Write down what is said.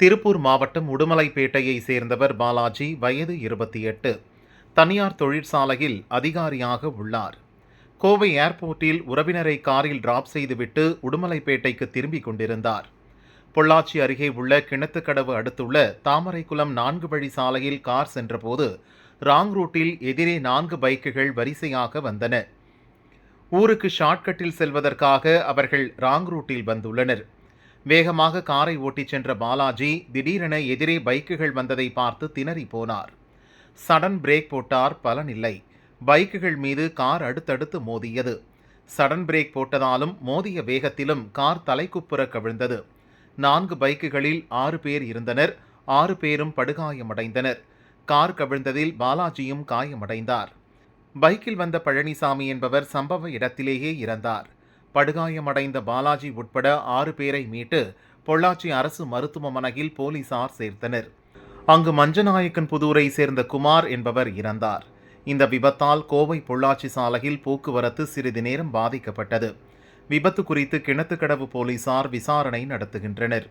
திருப்பூர் மாவட்டம் உடுமலைப்பேட்டையை சேர்ந்தவர் பாலாஜி வயது இருபத்தி எட்டு தனியார் தொழிற்சாலையில் அதிகாரியாக உள்ளார். கோவை ஏர்போர்ட்டில் உறவினரை காரில் டிராப் செய்துவிட்டு உடுமலைப்பேட்டைக்கு திரும்பிக் கொண்டிருந்தார். பொள்ளாச்சி அருகே உள்ள கிணத்துக்கடவு அடுத்துள்ள தாமரைக்குளம் நான்கு வழி சாலையில் கார் சென்றபோது ராங் ரூட்டில் எதிரே நான்கு பைக்குகள் வரிசையாக வந்தன. ஊருக்கு ஷார்ட்கட்டில் செல்வதற்காக அவர்கள் ராங் ரூட்டில் வந்துள்ளனர். வேகமாக காரை ஓட்டிச் சென்ற பாலாஜி திடீரென எதிரே பைக்குகள் வந்ததை பார்த்து திணறி போனார். சடன் பிரேக் போட்டார் பலனில்லை. பைக்குகள் மீது கார் அடுத்தடுத்து மோதியது. சடன் பிரேக் போட்டதாலும் மோதிய வேகத்திலும் கார் தலைக்குப்புற கவிழ்ந்தது. நான்கு பைக்குகளில் ஆறு பேர் இருந்தனர். ஆறு பேரும் படுகாயமடைந்தனர். கார் கவிழ்ந்ததில் பாலாஜியும் காயமடைந்தார். பைக்கில் வந்த பழனிசாமி என்பவர் சம்பவ இடத்திலேயே இறந்தார். படுகாயமடைந்த பாலாஜி உட்பட ஆறு பேரை மீட்டு பொள்ளாச்சி அரசு மருத்துவமனையில் போலீசார் சேர்த்தனர். அங்கு மஞ்சநாயக்கன் புதூரை சேர்ந்த குமார் என்பவர் இறந்தார். இந்த விபத்தால் கோவை பொள்ளாச்சி சாலையில் போக்குவரத்து சிறிது நேரம் பாதிக்கப்பட்டது. விபத்து குறித்து கிணத்துக்கடவு போலீசார் விசாரணை நடத்துகின்றனர்.